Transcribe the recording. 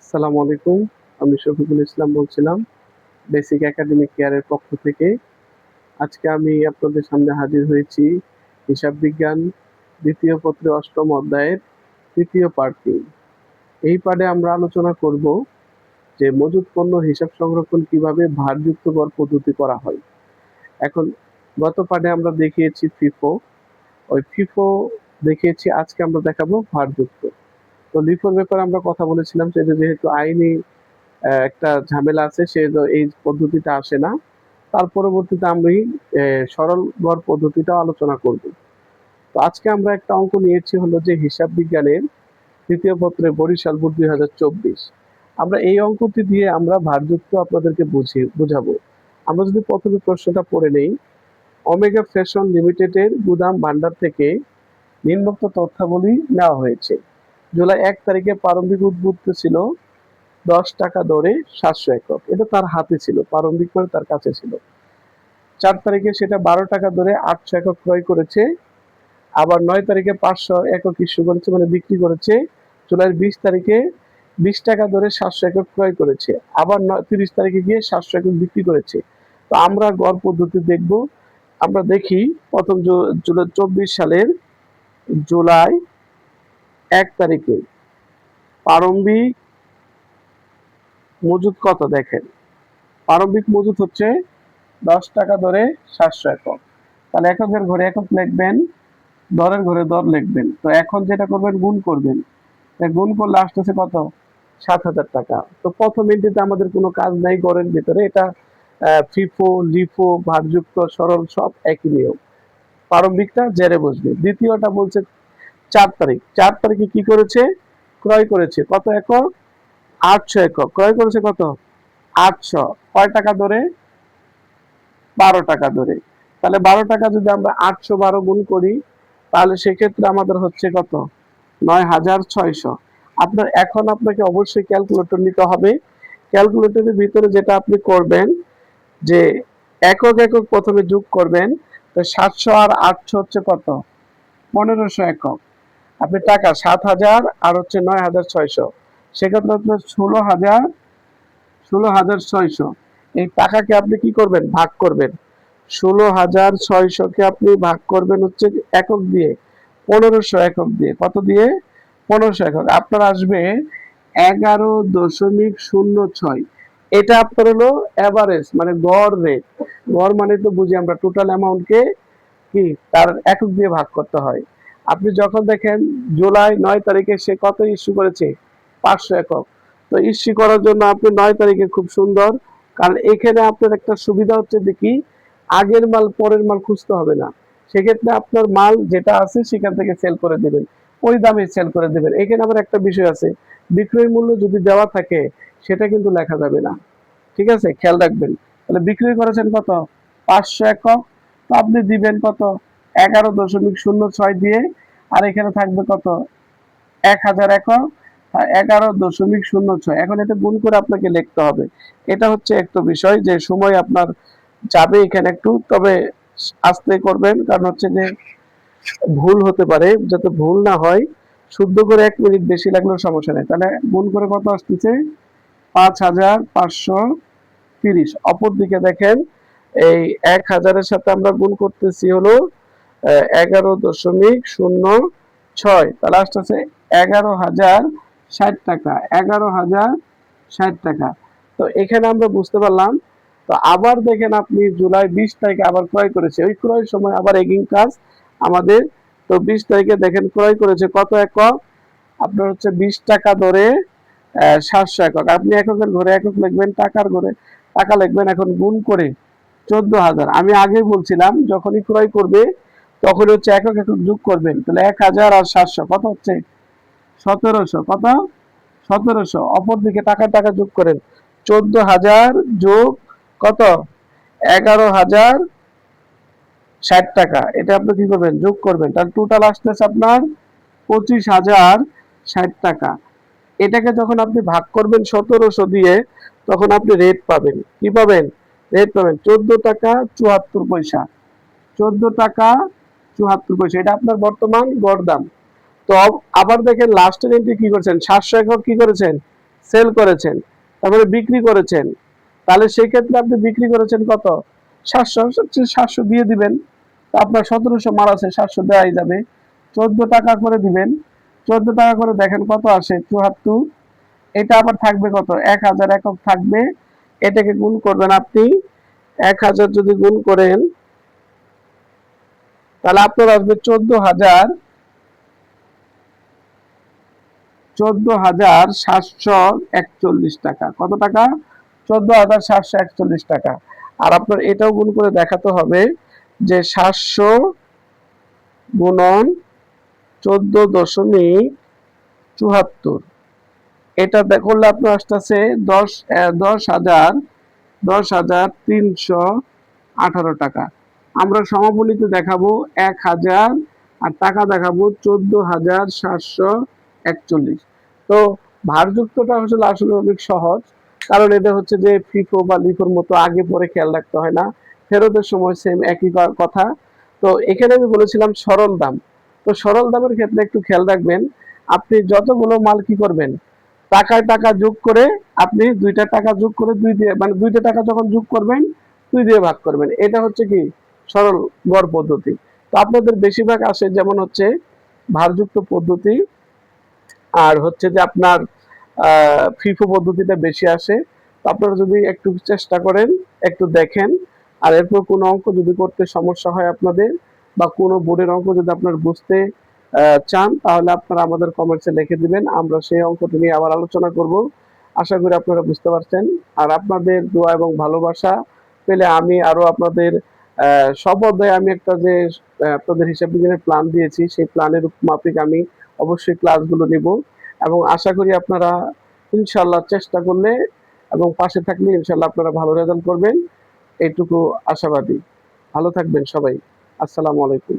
আসসালামু আলাইকুম। আমি শফিকুল ইসলাম বলছিলাম বেসিক একাডেমিক কেয়ারের পক্ষ থেকে। আজকে আমি আপনাদের সামনে হাজির হয়েছি হিসাব বিজ্ঞান দ্বিতীয় পত্রে অষ্টম অধ্যায়ের তৃতীয় পাঠটি এই পাঠে আমরা আলোচনা করব যে মজুত পণ্য হিসাব সংরক্ষণ কীভাবে ভারযুক্ত কর পদ্ধতি করা হয়। এখন গত পাঠে আমরা দেখিয়েছি ফিফো ওই ফিফো দেখিয়েছি, আজকে আমরা দেখাবো ভারযুক্ত। তো লিফোর ব্যাপারে আমরা কথা বলেছিলাম যে যেহেতু আইনি একটা ঝামেলা আছে, সে এই পদ্ধতিটা আসে না। তার পরবর্তীতে আমি সরল গড় পদ্ধতিটাও আলোচনা করব। তো আজকে আমরা একটা অঙ্ক নিয়েছি হলো যে হিসাব বিজ্ঞানের তৃতীয় পত্রে বরিশাল বোর্ড দুই হাজার চব্বিশ। আমরা এই অঙ্কটি দিয়ে আমরা ভারযুক্ত আপনাদেরকে বুঝিয়ে, বুঝাবো। আমরা যদি প্রথমে প্রশ্নটা পড়ে নেই, ওমেগা ফ্যাশন লিমিটেডের গুদাম ভান্ডার থেকে নিম্নোক্ত তথ্যাবলী নেওয়া হয়েছে। জুলাই এক তারিখে প্রারম্ভিক উদ্বুদ্ধ ছিল দশ টাকা দরে সাতশো একক। এটা তার হাতে ছিল, প্রারম্ভিক করে তার কাছে ছিল। চার তারিখে সেটা বারো টাকা দরে আটশো একক ক্রয় করেছে, আবার নয় তারিখে পাঁচশো একক ইস্যু করেছে মানে বিক্রি করেছে। জুলাইয়ের বিশ তারিখে বিশ টাকা দরে সাতশো একক ক্রয় করেছে, আবার নয়, তিরিশ তারিখে গিয়ে সাতশো একক বিক্রি করেছে। তো আমরা গড় পদ্ধতি দেখব। আমরা দেখি প্রথম জুলাই চব্বিশ সালের জুলাই এক তারিখে। প্রারম্ভিক মজুদ কত দেখেন? প্রারম্ভিক মজুদ হচ্ছে দশ টাকা ধরে সাতশো একক। তাহলে এককের ঘরে একক লিখবেন, দরের ঘরে দর লিখবেন। তো এখন যেটা করবেন, গুণ করবেন। গুণ করলে আসতেছে কত? সাত হাজার টাকা। তো প্রথম এন্ট্রিতে আমাদের কোনো কাজ নাই গড়ের ভিতরে। এটা ফিফো লিফো ভারযুক্ত, সরল সব একই নিয়ম। প্রারম্ভিকটা জেরে বসবে। দ্বিতীয়টা বলছে চার তারিখ। চার তারিখে কি করেছে? ক্রয় করেছে। কত একক আটশো একক ক্রয় করেছে কত? আটশো। কয় টাকা ধরে? বারো টাকা ধরে। তাহলে বারো টাকা যদি আমরা আটশো বারো গুণ করি, তাহলে সেক্ষেত্রে আমাদের হচ্ছে কত? নয় হাজার ছয়শো। আপনার এখন আপনাকে অবশ্যই ক্যালকুলেটর নিতে হবে। ক্যালকুলেটরের ভিতরে যেটা আপনি করবেন, যে একক একক প্রথমে যোগ করবেন, তো সাতশো আর আটশো হচ্ছে কত? পনেরোশো একক। আপনি টাকা সাত হাজার আর হচ্ছে নয় হাজার ছয়শো। সেক্ষেত্রে আপনার ষোলো হাজার ষোলো হাজার ছয়শো। এই টাকাকে আপনি কি করবেন? ভাগ করবেন। ষোলো হাজার ছয়শোকে আপনি ভাগ করবেন হচ্ছে একক দিয়ে, পনেরোশো একক দিয়ে। কত দিয়ে? পনেরোশো একক। আপনার আসবে এগারো দশমিক শূন্য ছয়। এটা আপনার হলো অ্যাভারেজ মানে গড় রেট গড় মানে তো বুঝি আমরা টোটাল অ্যামাউন্টকে কি? তার একক দিয়ে ভাগ করতে হয়। আপনি যখন দেখেন জুলাই নয় তারিখে সে কত ইস্যু করেছে? পাঁচশো একক। তো ইস্যু করার জন্য আপনি নয় তারিখে খুব সুন্দর। কারণ এখানে আপনার একটা সুবিধা হচ্ছে যে কি? আগের মাল, পরের মাল খুঁজতে হবে না। সেক্ষেত্রে আপনার মাল যেটা আছে সেখান থেকে সেল করে দেবেন। ওই দামে সেল করে দেবেন। এখানে আবার একটা বিষয় আছে। বিক্রয় মূল্য যদি দেওয়া থাকে, সেটা কিন্তু লেখা যাবে না। ঠিক আছে? খেয়াল রাখবেন। তাহলে বিক্রয় করেছেন কত? পাঁচশো একক। তো আপনি দিবেন কত? এগারো দশমিক শূন্য ছয় দিয়ে, আর এখানে থাকবে কত? এক হাজার একক এগারো দশমিক শূন্য ছয়। এখন এটা গুণ করে আপনাকে লিখতে হবে। এটা হচ্ছে একটা বিষয় যে সময় আপনার যাবে এখানে একটু, তবে আস্তে করবেন, কারণ হচ্ছে যে ভুল হতে পারে। যাতে ভুল না হয়, শুদ্ধ করে এক মিনিট বেশি লাগলেও সমস্যা নেই। তাহলে গুণ করে কত আসতেছে? পাঁচ হাজার পাঁচশো তিরিশ। অপর দিকে দেখেন, এই এক হাজারের সাথে আমরা গুণ করতেছি হলো এগারো দশমিক শূন্য ছয়। তাহলে আসতেছে এগারো হাজার ষাট টাকা। এগারো হাজার ষাট টাকা। তো এখানে আমরা বুঝতে পারলাম, তো আবার দেখেন আপনি জুলাই বিশ তারিখে আবার ক্রয় করেছে। ওই ক্রয়ের সময় আবার এগিং কাজ আমাদের। তো বিশ তারিখে দেখেন ক্রয় করেছে কত একক? আপনার হচ্ছে বিশ টাকা ধরে সাতশো একক। আপনি এককের ঘরে একক লিখবেন, টাকার ঘরে টাকা লিখবেন, এখন গুণ করে চোদ্দ হাজার। আমি আগে বলছিলাম, যখনই ক্রয় করবে তখন হচ্ছে একক একক যোগ করবেন। তাহলে এক হাজার আর সাতশো, কত হচ্ছে? সতেরোশো, কত? সতেরোশো। অপর দিকে টাকা টাকা যোগ করেন। চোদ্দ হাজার যোগ কত? এগারো হাজার ষাট টাকা। এটা আপনি কি করবেন? যোগ করবেন। তাহলে টোটাল আসতেছে আপনার পঁচিশ হাজার ষাট টাকা। এটাকে যখন আপনি ভাগ করবেন সতেরোশো দিয়ে, তখন আপনি রেট পাবেন। কি পাবেন? রেট পাবেন। চোদ্দ টাকা চুয়াত্তর পয়সা। চোদ্দ টাকা চুয়াত্তর পয়সা। এটা আপনার বর্তমান গড় দাম তো আবার দেখেন লাস্টের এন্ট্রি কি করেছেন? সাতশো একক কি করেছেন? সেল করেছেন। তারপরে বিক্রি করেছেন। তাহলে সেই ক্ষেত্রে আপনি বিক্রি করেছেন কত? সাতশো সাতশো দিয়ে দিবেন। তা আপনার সতেরোশো মাল আছে, সাতশো দেওয়াই যাবে। চোদ্দ টাকা করে দিবেন। চোদ্দ টাকা করে দেখেন কত আসে? চুয়াত্তর। এটা আবার থাকবে কত? এক হাজার একক থাকবে। এটাকে গুণ করবেন আপনি। এক হাজার যদি গুণ করেন তাহলে আপনার আসবে চোদ্দ হাজার চোদ্দ হাজার সাতশো একচল্লিশ টাকা। কত টাকা? চোদ্দ হাজার সাতশো একচল্লিশ টাকা। আর আপনার এটাও গুণ করে দেখাতে হবে যে সাতশো গুণন চোদ্দ দশমিক চুয়াত্তর। এটা করলে আপনার আসতেছে দশ দশ হাজার দশ হাজার তিনশো আঠারো টাকা। আমরা সমাপনীতে দেখাবো এক হাজার, আর টাকা দেখাবো চোদ্দ হাজার সাতশো একচল্লিশ। তো ভারযুক্তটা আসলে আসলে অনেক সহজ, কারণ এটা হচ্ছে যে ফিফো বা লিফোর মতো আগে পরে খেয়াল রাখতে হয় না, ফেরতের সময় সেম একই কথা। তো এখানে আমি বলেছিলাম সরল দাম। তো সরল দামের ক্ষেত্রে একটু খেয়াল রাখবেন, আপনি যতগুলো মাল কি করবেন, টাকায় টাকা যোগ করে আপনি দুইটা টাকা যোগ করে দুই দিয়ে মানে দুইটা টাকা যখন যোগ করবেন, দুই দিয়ে ভাগ করবেন। এটা হচ্ছে কি? সরল গড় পদ্ধতি। তো আপনাদের বেশিরভাগ আসে যেমন হচ্ছে ভারযুক্ত পদ্ধতি আর হচ্ছে যে আপনার ফিফো পদ্ধতিটা বেশি আসে। আপনারা যদি একটু চেষ্টা করেন, একটু দেখেন আর এরপর কোনো অঙ্ক যদি করতে সমস্যা হয় আপনাদের বা কোনো বোর্ডের অঙ্ক যদি আপনার বুঝতে চান, তাহলে আপনারা আমাদের কমেন্টসে লিখে দিবেন। আমরা সেই অঙ্কটি নিয়ে আবার আলোচনা করব। আশা করি আপনারা বুঝতে পারছেন। আর আপনাদের দোয়া এবং ভালোবাসা পেলে আমি আরও আপনাদের আহ, আমি একটা যে আপনাদের হিসাব বিজ্ঞানের প্ল্যান দিয়েছি সেই প্ল্যানের মাফিক আমি অবশ্যই ক্লাসগুলো নিব এবং আশা করি আপনারা ইনশাল্লাহ চেষ্টা করলে এবং পাশে থাকলে ইনশাল্লাহ আপনারা ভালো রেজাল্ট করবেন। এইটুকু আশাবাদী। ভালো থাকবেন সবাই। আসসালামু আলাইকুম।